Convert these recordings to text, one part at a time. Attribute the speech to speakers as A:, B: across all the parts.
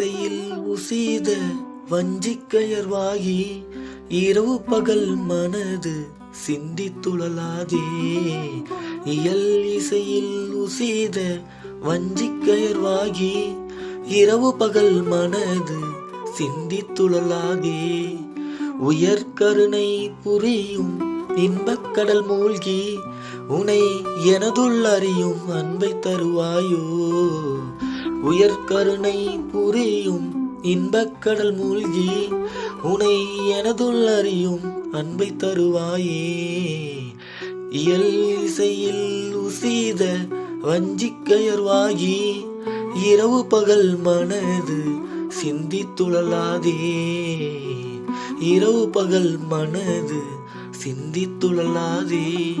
A: இசையில் உசீத வஞ்சிக்கயர்வாகி இரவு பகல் மனது சிந்தித்துழலாதே. இயல் இசையில் உசீத வஞ்சிக்கயர்வாகி இரவு பகல் மனது சிந்தித்துழலாதே. உயர்கருணை புரியும் இன்பக் கடல் மூழ்கி உனை எனதுள் அறியும் அன்பை தருவாயோ. உயர்கருணை புரியும் இன்பக் கடல் மூழ்கி உனை எனதுள் அறியும் அன்பை தருவாயே. இயல் இசையில் உசீத வஞ்சிக்கயர்வாகி இரவு பகல் மனது சிந்தித்துழலாதே. இரவு பகல் மனது சிந்தித்துழலாதே.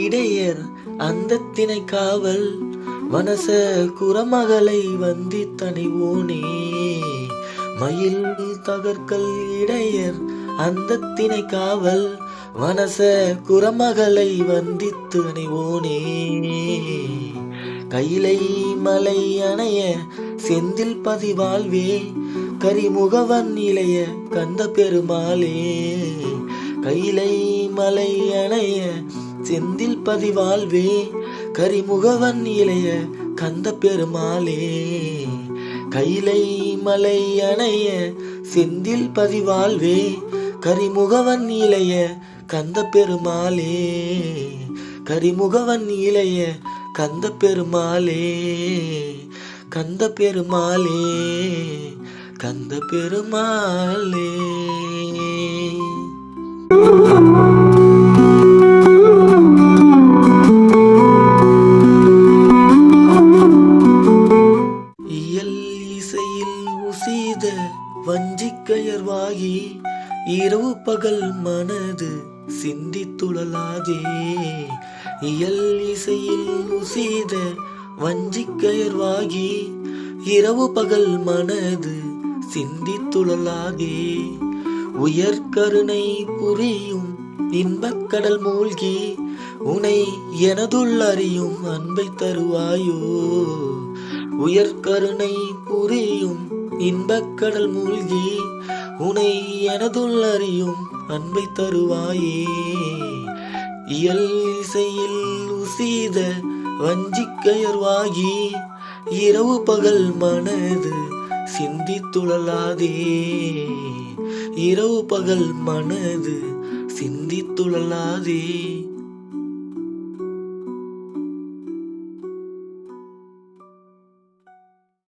A: இடையர் அந்த திணை காவல் வனச குரமகளை வந்தி தனிவோனே மயில் தகர்க்கல் இடையர் அந்த திணை காவல் வனச குரமகளை வந்தித்து அணைவோனே கைலை மலை அணைய செந்தில் பதிவாழ்வே கரிமுகவன் இளைய கந்த பெருமாளே கையிலை மலை அணைய செந்தில் பதிவாழ்வே கரிமுகவன் இளைய கந்த பெருமாளே கையிலை மலை அணைய செந்தில் பதிவாழ்வே கரிமுகவன் இளைய கந்த பெருமாளே கரிமுகவன் இளைய கந்த பெருமாளே கந்த பெருமாளே கந்த பெருமாளே ஆகி இரவு பகல் மனது சிந்தித்துழலாதே இயல் இசையில் உசீத வஞ்சிக்கயர்வாகி இரவு பகல் மனது சிந்தித்துழலாதே உயர்கருணை புரியும் இன்பக் கடல் மூழ்கி உனை எனதுள் அறியும் அன்பை தருவாயோ. உயர்கருணை புரியும் இன்பக் கடல் மூழ்கி உனை எனதுள்ளறியும் அன்பை தருவாயே. இயல் இசையில் உசீத வஞ்சிக்கயர்வாகி இரவு பகல் மனது சிந்தித்துழலாதே. இரவு பகல் மனது சிந்தித்துழலாதே.